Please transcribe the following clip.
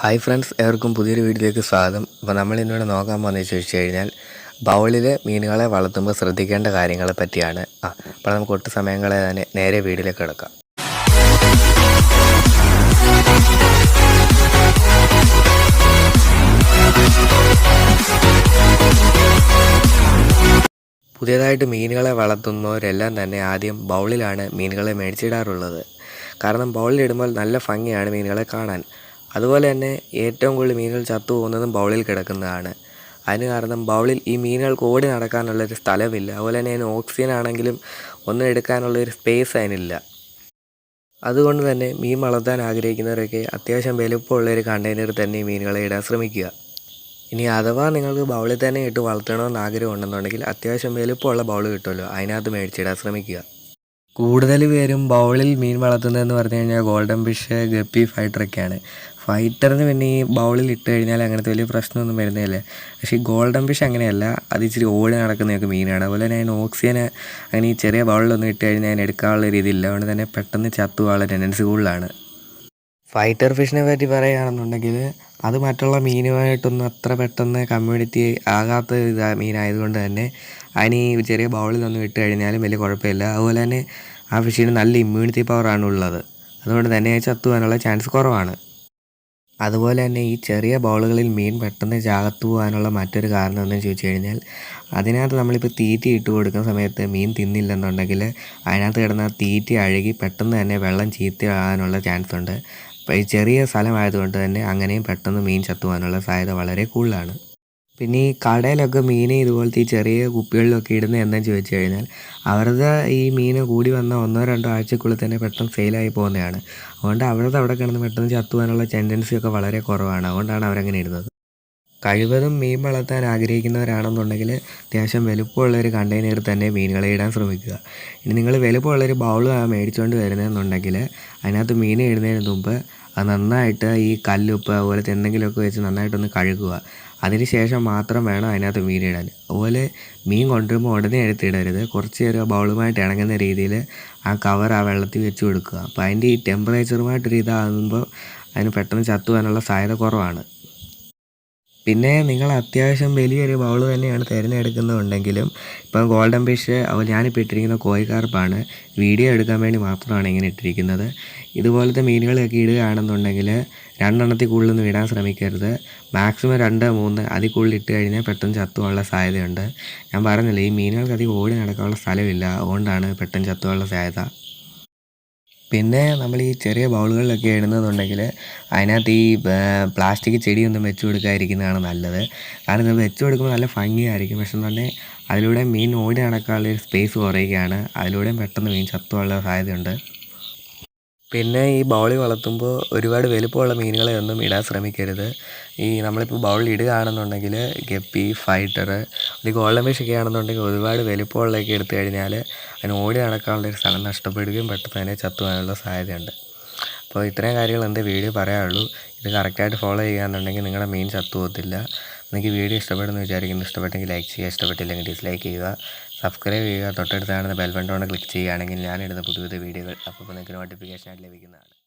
Hi friends ഏവർക്കും പുതിയൊരു വീഡിയോയിലേക്ക് സ്വാഗതം. അപ്പോൾ നമ്മൾ ഇന്നിവിടെ നോക്കാൻ പോകുന്നത് ചോദിച്ചു കഴിഞ്ഞാൽ ബൗളിൽ മീനുകളെ വളർത്തുമ്പോൾ ശ്രദ്ധിക്കേണ്ട കാര്യങ്ങളെ പറ്റിയാണ്. ആ അപ്പോൾ നമുക്ക് ഒട്ടും സമയങ്ങളെ തന്നെ നേരെ വീഡിയോയിലേക്ക് കിടക്കാം. പുതിയതായിട്ട് മീനുകളെ വളർത്തുന്നവരെല്ലാം തന്നെ ആദ്യം ബൗളിലാണ് മീനുകളെ മേടിച്ചിടാറുള്ളത്. കാരണം ബൗളിലിടുമ്പോൾ നല്ല ഭംഗിയാണ് മീനുകളെ കാണാൻ. അതുപോലെ തന്നെ ഏറ്റവും കൂടുതൽ മീനുകൾ ചത്തു പോകുന്നതും ബൗളിൽ കിടക്കുന്നതാണ്. അതിന് കാരണം ബൗളിൽ ഈ മീനുകൾക്ക് ഓടി നടക്കാനുള്ളൊരു സ്ഥലമില്ല. അതുപോലെ തന്നെ അതിന് ഓക്സിജൻ ആണെങ്കിലും ഒന്നും എടുക്കാനുള്ളൊരു സ്പേസ് അതിനില്ല. അതുകൊണ്ട് തന്നെ മീൻ വളർത്താൻ ആഗ്രഹിക്കുന്നവരൊക്കെ അത്യാവശ്യം വലുപ്പമുള്ള ഒരു കണ്ടെയ്നറിൽ തന്നെ മീനുകളെ ഇടാൻ ശ്രമിക്കുക. ഇനി അഥവാ നിങ്ങൾക്ക് ബൗളിൽ തന്നെ ഇട്ട് വളർത്തണമെന്ന് ആഗ്രഹം ഉണ്ടെന്നുണ്ടെങ്കിൽ അത്യാവശ്യം വലുപ്പമുള്ള ബൗൾ കിട്ടുമല്ലോ. അതിനകത്ത് മേടിച്ചിടാൻ ശ്രമിക്കുക. കൂടുതൽ പേരും ബൗളിൽ മീൻ വളർത്തുന്നതെന്ന് പറഞ്ഞു കഴിഞ്ഞാൽ ഗോൾഡൻ ഫിഷ് ഗപ്പി ഫൈറ്ററൊക്കെയാണ് ഫൈറ്ററിന് പിന്നെ ഈ ബൗളിൽ ഇട്ട് കഴിഞ്ഞാൽ അങ്ങനത്തെ വലിയ പ്രശ്നമൊന്നും വരുന്നില്ല പക്ഷേ ഈ ഗോൾഡൻ ഫിഷ് അങ്ങനെയല്ല. അത് ഇച്ചിരി ഓടി നടക്കുന്നതൊക്കെ മീനാണ് അതുപോലെ തന്നെ അതിന് ഓക്സിജന് അങ്ങനെ ഈ ചെറിയ ബൗളിലൊന്നും ഇട്ട് കഴിഞ്ഞാൽ അതിന് എടുക്കാനുള്ള രീതിയില്ല അതുകൊണ്ട് തന്നെ പെട്ടെന്ന് ചത്തു പോകാനുള്ള ടെൻഡൻസി കൂടുതലാണ്. ഫൈറ്റർ ഫിഷിനെ പറ്റി പറയുകയാണെന്നുണ്ടെങ്കിൽ അത് മറ്റുള്ള മീനുമായിട്ടൊന്നും അത്ര പെട്ടെന്ന് കമ്മ്യൂണിറ്റി ആകാത്ത ഇതാ മീനായതുകൊണ്ട് തന്നെ അതിന് ഈ ചെറിയ ബൗളിലൊന്നും ഇട്ട് കഴിഞ്ഞാലും വലിയ കുഴപ്പമില്ല. അതുപോലെ തന്നെ ആ ഫിഷിന് നല്ല ഇമ്മ്യൂണിറ്റി പവറാണ് ഉള്ളത് അതുകൊണ്ട് തന്നെ ചത്തു പോകാനുള്ള ചാൻസ് കുറവാണ്. അതുപോലെ തന്നെ ഈ ചെറിയ ബൗളുകളിൽ മീൻ പെട്ടെന്ന് ചാകത്തു പോകാനുള്ള മറ്റൊരു കാരണം എന്ന് ചോദിച്ചു കഴിഞ്ഞാൽ അതിനകത്ത് നമ്മളിപ്പോൾ തീറ്റി ഇട്ട് കൊടുക്കുന്ന സമയത്ത് മീൻ തിന്നില്ലെന്നുണ്ടെങ്കിൽ അതിനകത്ത് കിടന്ന തീറ്റി അഴുകി പെട്ടെന്ന് തന്നെ വെള്ളം ചീത്തയാകാനുള്ള ചാൻസ് ഉണ്ട്. ചെറിയ സ്ഥലമായതുകൊണ്ട് തന്നെ അങ്ങനെയും പെട്ടെന്ന് മീൻ ചത്തുവാനുള്ള സാധ്യത വളരെ കൂടുതലാണ്. പിന്നെ ഈ കടയിലൊക്കെ മീൻ ഇതുപോലത്തെ ഈ ചെറിയ കുപ്പികളിലൊക്കെ ഇടുന്ന എന്താണെന്ന് ചോദിച്ചു കഴിഞ്ഞാൽ അവരുടെ ഈ മീൻ കൂടി വന്ന ഒന്നോ രണ്ടോ ആഴ്ചക്കുള്ളിൽ തന്നെ പെട്ടെന്ന് സെയിലായി പോകുന്നതാണ്. അതുകൊണ്ട് അവരുടെ അവിടെ കിടന്ന് പെട്ടെന്ന് ചത്തുവാനുള്ള ടെൻഡൻസി ഒക്കെ വളരെ കുറവാണ്. അതുകൊണ്ടാണ് അവരങ്ങനെ ഇടുന്നത്. കഴിവതും മീൻ വളർത്താൻ ആഗ്രഹിക്കുന്നവരാണെന്നുണ്ടെങ്കിൽ അത്യാവശ്യം വലുപ്പമുള്ള ഒരു കണ്ടെയ്നറിൽ തന്നെ മീനുകളെ ഇടാൻ ശ്രമിക്കുക. ഇനി നിങ്ങൾ വലുപ്പമുള്ളൊരു ബൗൾ മേടിച്ചുകൊണ്ട് വരുന്നതെന്നുണ്ടെങ്കിൽ അതിനകത്ത് മീൻ ഇടുന്നതിന് മുമ്പ് അത് നന്നായിട്ട് ഈ കല്ലുപ്പ് അതുപോലത്തെ എന്തെങ്കിലുമൊക്കെ വെച്ച് നന്നായിട്ടൊന്ന് കഴുകുക. അതിന് ശേഷം മാത്രം വേണം അതിനകത്ത് മീൻ ഇടാൻ. അതുപോലെ മീൻ കൊണ്ടുവരുമ്പോൾ ഉടനെ എടുത്തിടരുത് കുറച്ച് നേരം ബൗളുമായിട്ട് ഇണങ്ങുന്ന രീതിയിൽ ആ കവർ ആ വെള്ളത്തിൽ വെച്ച് കൊടുക്കുക. അപ്പോൾ അതിന്റെ ഈ ടെമ്പറേച്ചറുമായിട്ടൊരു ഇതാകുമ്പോൾ അതിന് പെട്ടെന്ന് ചത്തു പോകാനുള്ള സാധ്യത കുറവാണ്. പിന്നെ നിങ്ങൾ അത്യാവശ്യം വലിയൊരു ബൗൾ തന്നെയാണ് തിരഞ്ഞെടുക്കുന്നുണ്ടെങ്കിലും ഇപ്പം ഗോൾഡൻ ഫിഷ് ഞാനിപ്പോൾ ഇട്ടിരിക്കുന്ന കോഴിക്കാർപ്പാണ് വീഡിയോ എടുക്കാൻ വേണ്ടി മാത്രമാണ് ഇങ്ങനെ ഇട്ടിരിക്കുന്നത്. ഇതുപോലത്തെ മീനുകളൊക്കെ ഇടുകയാണെന്നുണ്ടെങ്കിൽ രണ്ടെണ്ണത്തിൽ കൂടുതലൊന്നും ഇടാൻ ശ്രമിക്കരുത്. മാക്സിമം രണ്ട് മൂന്ന് അതിൽ കൂടുതൽ ഇട്ട് കഴിഞ്ഞാൽ പെട്ടെന്ന് ചത്തുവുള്ള സാധ്യതയുണ്ട്. ഞാൻ പറഞ്ഞില്ല ഈ മീനുകൾക്ക് അധികം ഓടി നടക്കാനുള്ള സ്ഥലമില്ല. അതുകൊണ്ടാണ് പെട്ടെന്ന് ചത്തുവുള്ള സാധ്യത. പിന്നെ നമ്മൾ ഈ ചെറിയ ബൗളുകളിലൊക്കെ ഇടുന്നതെന്നുണ്ടെങ്കിൽ അതിനകത്ത് ഈ പ്ലാസ്റ്റിക് ചെടിയൊന്നും വെച്ച് കൊടുക്കാതിരിക്കുന്നതാണ് നല്ലത്. കാരണം ഇത് വെച്ച് കൊടുക്കുമ്പോൾ നല്ല ഭംഗിയായിരിക്കും. പക്ഷെ തന്നെ അതിലൂടെ മീൻ ഓടി നടക്കാനുള്ള ഒരു സ്പേസ് കുറയുകയാണ്. അതിലൂടെയും പെട്ടെന്ന് മീൻ ചത്തു പോകാനുള്ള സാധ്യതയുണ്ട്. പിന്നെ ഈ ബൗളി വളർത്തുമ്പോൾ ഒരുപാട് വലുപ്പമുള്ള മീനുകളെ ഒന്നും ഇടാൻ ശ്രമിക്കരുത്. ഈ നമ്മളിപ്പോൾ ബൗളിൽ ഇടുകയാണെന്നുണ്ടെങ്കിൽ ഗപ്പി ഫൈറ്റർ ഈ ഗോൾഡൻ ഒക്കെ ആണെന്നുണ്ടെങ്കിൽ ഒരുപാട് വലുപ്പമുള്ളതൊക്കെ എടുത്തു കഴിഞ്ഞാൽ അതിന് ഓടി നടക്കാനുള്ള ഒരു സ്ഥലം നഷ്ടപ്പെടുകയും പെട്ടെന്ന് തന്നെ ചത്തു പോകാനുള്ള സാധ്യതയുണ്ട്. അപ്പോൾ ഇത്രയും കാര്യങ്ങൾ എന്റെ വീഡിയോ പറയാനുള്ളൂ. ഇത് കറക്റ്റായിട്ട് ഫോളോ ചെയ്യുകയാണെന്നുണ്ടെങ്കിൽ നിങ്ങളുടെ മീൻ ചത്തു പോകത്തില്ല നിങ്ങൾക്ക് വീഡിയോ ഇഷ്ടപ്പെടുന്നു വിചാരിക്കുന്നു. ഇഷ്ടപ്പെട്ടെങ്കിൽ ലൈക്ക് ചെയ്യുക. ഇഷ്ടപ്പെട്ടില്ലെങ്കിൽ ഡിസ്ലൈക്ക് ചെയ്യുക. സബ്സ്ക്രൈബ് ചെയ്യുക. തൊട്ടടുത്ത് കാണുന്ന ബെൽ ക്ലിക്ക് ചെയ്യുകയാണെങ്കിൽ ഞാനിടുന്ന പുതിയ പുതിയ വീഡിയോകൾ അപ്പോൾ നിങ്ങൾക്ക് നോട്ടിഫിക്കേഷൻ ആയിട്ട് ലഭിക്കുന്നതാണ്.